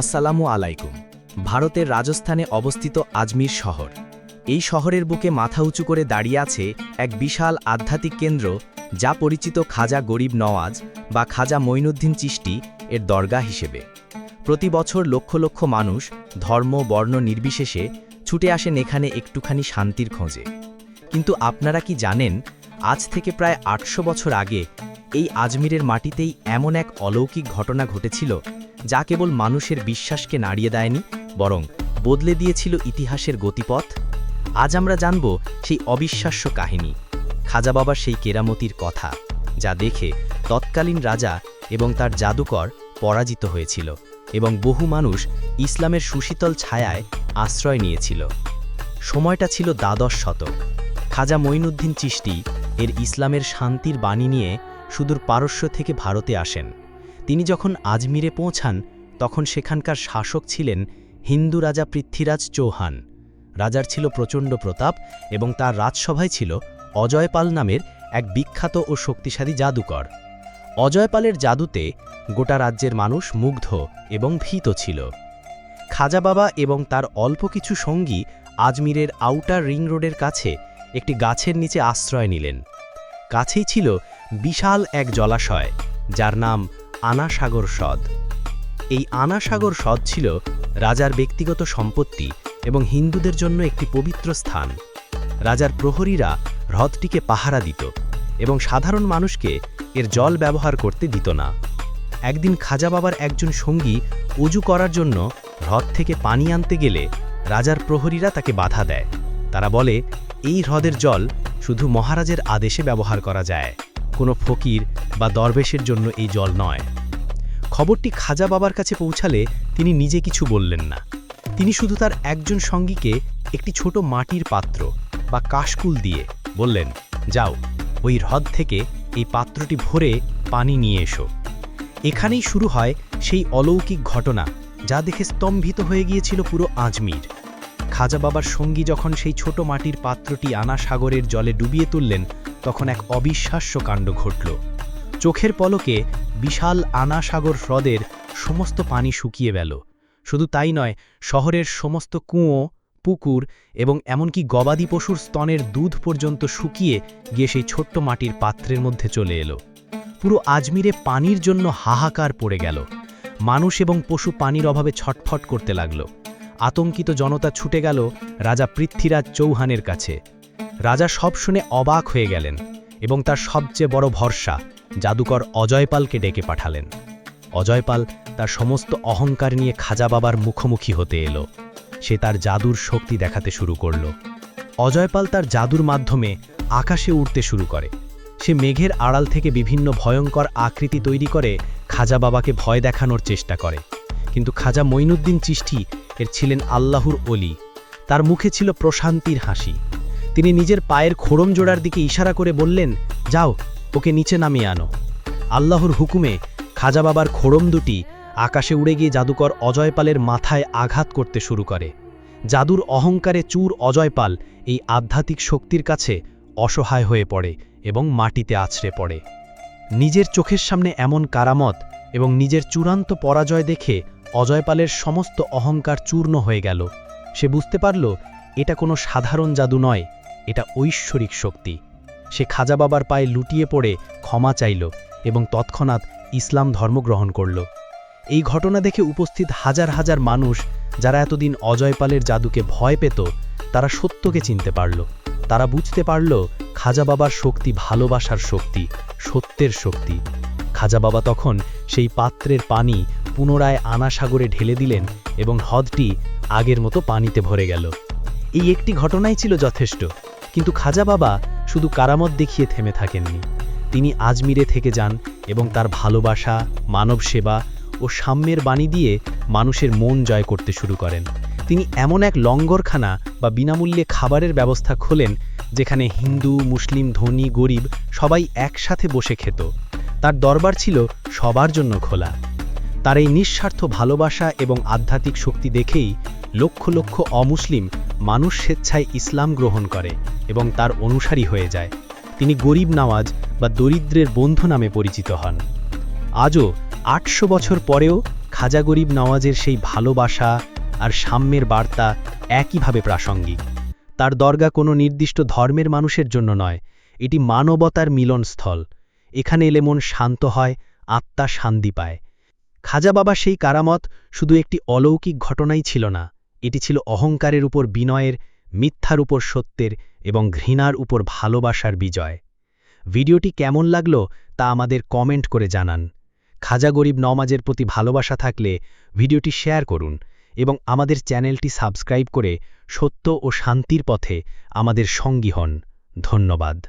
আসসালামু আলাইকুম। ভারতের রাজস্থানে অবস্থিত আজমির শহর। এই শহরের বুকে মাথা উঁচু করে দাঁড়িয়ে আছে এক বিশাল আধ্যাত্মিক কেন্দ্র যা পরিচিত খাজা গরিব নওয়াজ বা খাজা মঈনুদ্দিন চিষ্টি এর দরগা হিসেবে। প্রতি বছর লক্ষ লক্ষ মানুষ ধর্ম, বর্ণ নির্বিশেষে ছুটে আসেন এখানে একটুখানি শান্তির খোঁজে। কিন্তু আপনারা কি জানেন, আজ থেকে প্রায় আটশো বছর আগে এই আজমিরের মাটিতেই এমন এক অলৌকিক ঘটনা ঘটেছিল যা কেবল মানুষের বিশ্বাসকে নাড়িয়ে দেয়নি, বরং বদলে দিয়েছিল ইতিহাসের গতিপথ। আজ আমরা জানব সেই অবিশ্বাস্য কাহিনী, খাজা বাবার সেই কেরামতির কথা, যা দেখে তৎকালীন রাজা এবং তার জাদুকর পরাজিত হয়েছিল এবং বহু মানুষ ইসলামের সুশীতল ছায়ায় আশ্রয় নিয়েছিল। সময়টা ছিল দ্বাদশ শতক। খাজা মঈনুদ্দিন চিশতি এর ইসলামের শান্তির বাণী নিয়ে সুদূর পারস্য থেকে ভারতে আসেন। তিনি যখন আজমিরে পৌঁছান, তখন সেখানকার শাসক ছিলেন হিন্দু রাজা পৃথ্বীরাজ চৌহান। রাজার ছিল প্রচণ্ড প্রতাপ এবং তার রাজসভায় ছিল অজয়পাল নামের এক বিখ্যাত ও শক্তিশালী জাদুকর। অজয়পালের জাদুতে গোটা রাজ্যের মানুষ মুগ্ধ এবং ভীত ছিল। খাজা বাবা এবং তার অল্প কিছু সঙ্গী আজমিরের আউটার রিং রোডের কাছে একটি গাছের নিচে আশ্রয় নিলেন। কাছেই ছিল বিশাল এক জলাশয়, যার নাম আনাসাগর হ্রদ এই আনাসাগর হ্রদ ছিল রাজার ব্যক্তিগত সম্পত্তি এবং হিন্দুদের জন্য একটি পবিত্র স্থান। রাজার প্রহরীরা হ্রদটিকে পাহারা দিত এবং সাধারণ মানুষকে এর জল ব্যবহার করতে দিত না। একদিন খাজা বাবার একজন সঙ্গী উজু করার জন্য হ্রদ থেকে পানি আনতে গেলে রাজার প্রহরীরা তাকে বাধা দেয়। তারা বলে, এই হ্রদের জল শুধু মহারাজের আদেশে ব্যবহার করা যায়। কোনো ফকির বা দরবেশের জন্য এই জল নয়। খবরটি খাজা বাবার কাছে পৌঁছালে তিনি নিজে কিছু বললেন না। তিনি শুধু তার একজন সঙ্গীকে একটি ছোট মাটির পাত্র বা কাশকুল দিয়ে বললেন, যাও, ওই হ্রদ থেকে এই পাত্রটি ভরে পানি নিয়ে এসো। এখানেই শুরু হয় সেই অলৌকিক ঘটনা যা দেখে স্তম্ভিত হয়ে গিয়েছিল পুরো আজমির। খাজা বাবার সঙ্গী যখন সেই ছোট মাটির পাত্রটি আনা সাগরের জলে ডুবিয়ে তুললেন তখন এক অবিশ্বাস্য কাণ্ড ঘটল। চোখের পলকে বিশাল আনাসাগর হ্রদের সমস্ত পানি শুকিয়ে গেল। শুধু তাই নয়, শহরের সমস্ত কুঁয়ো, পুকুর এবং এমনকি গবাদি পশুর স্তনের দুধ পর্যন্ত শুকিয়ে গিয়ে সেই ছোট্ট মাটির পাত্রের মধ্যে চলে এলো। পুরো আজমিরে পানির জন্য হাহাকার পড়ে গেল। মানুষ এবং পশু পানির অভাবে ছটফট করতে লাগল। আতঙ্কিত জনতা ছুটে গেল রাজা পৃথ্বীরাজ চৌহানের কাছে। রাজা সব শুনে অবাক হয়ে গেলেন এবং তার সবচেয়ে বড় ভরসা জাদুকর অজয়পালকে ডেকে পাঠালেন। অজয়পাল তার সমস্ত অহংকার নিয়ে খাজা বাবার মুখোমুখি হতে এলো। সে তার জাদুর শক্তি দেখাতে শুরু করল। অজয়পাল তার জাদুর মাধ্যমে আকাশে উঠতে শুরু করে। সে মেঘের আড়াল থেকে বিভিন্ন ভয়ঙ্কর আকৃতি তৈরি করে খাজা বাবাকে ভয় দেখানোর চেষ্টা করে। কিন্তু খাজা মঈনুদ্দিন চিষ্টি এর ছিলেন আল্লাহর অলি তার মুখে ছিল প্রশান্তির হাসি। তিনি নিজের পায়ের খোড়ম জোড়ার দিকে ইশারা করে বললেন, যাও, ওকে নিচে নামিয়ে আনো। আল্লাহর হুকুমে খাজা বাবার খোড়ম দুটি আকাশে উড়ে গিয়ে জাদুকর অজয়পালের মাথায় আঘাত করতে শুরু করে। জাদুর অহংকারে চুর অজয়পাল এই আধ্যাত্মিক শক্তির কাছে অসহায় হয়ে পড়ে এবং মাটিতে আছড়ে পড়ে। নিজের চোখের সামনে এমন কারামত এবং নিজের চূড়ান্ত পরাজয় দেখে অজয়পালের সমস্ত অহংকার চূর্ণ হয়ে গেল। সে বুঝতে পারল, এটা কোনো সাধারণ জাদু নয় এটা ঐশ্বরিক শক্তি। সে খাজা বাবার পায়ে লুটিয়ে পড়ে ক্ষমা চাইল এবং তৎক্ষণাৎ ইসলাম ধর্ম গ্রহণ করল। এই ঘটনা দেখে উপস্থিত হাজার হাজার মানুষ, যারা এতদিন অজয়পালের জাদুকে ভয় পেত, তারা সত্যকে চিনতে পারল। তারা বুঝতে পারল, খাজা বাবার শক্তি ভালোবাসার শক্তি, সত্যের শক্তি। খাজা বাবা তখন সেই পাত্রের পানি পুনরায় আনা সাগরে ঢেলে দিলেন এবং হ্রদটি আগের মতো পানিতে ভরে গেল। এই একটি ঘটনাই ছিল যথেষ্ট। কিন্তু খাজা বাবা শুধু কারামত দেখিয়ে থেমে থাকেননি। তিনি আজমিরে থেকে যান এবং তার ভালোবাসা মানব সেবা ও সাম্যের বাণী দিয়ে মানুষের মন জয় করতে শুরু করেন। তিনি এমন এক লঙ্গরখানা বা বিনামূল্যে খাবারের ব্যবস্থা খোলেন যেখানে হিন্দু, মুসলিম, ধনী, গরিব সবাই একসাথে বসে খেত। তার দরবার ছিল সবার জন্য খোলা। তার এই নিঃস্বার্থ ভালোবাসা এবং আধ্যাত্মিক শক্তি দেখেই লক্ষ লক্ষ অমুসলিম মানুষ স্বেচ্ছায় ইসলাম গ্রহণ করে এবং তার অনুসারী হয়ে যায়। তিনি গরিব নওয়াজ বা দরিদ্রের বন্ধু নামে পরিচিত হন। আজও আটশো বছর পরেও খাজা গরিব নওয়াজের সেই ভালোবাসা আর সাম্যের বার্তা একইভাবে প্রাসঙ্গিক। তার দরগা কোনো নির্দিষ্ট ধর্মের মানুষের জন্য নয়, এটি মানবতার মিলনস্থল। এখানে এলে মন শান্ত হয়, আত্মা শান্তি পায়। খাজা বাবা সেই কারামত শুধু একটি অলৌকিক ঘটনাই ছিল না এটি ছিল অহংকারের উপর বিনয়ের, মিথ্যার উপর সত্যের এবং ঘৃণার উপর ভালোবাসার বিজয়। ভিডিওটি কেমন লাগল তা আমাদের কমেন্ট করে জানান। খাজা গরিব নমাজের প্রতি ভালোবাসা থাকলে ভিডিওটি শেয়ার করুন এবং আমাদের চ্যানেলটি সাবস্ক্রাইব করে সত্য ও শান্তির পথে আমাদের সঙ্গী হন। ধন্যবাদ।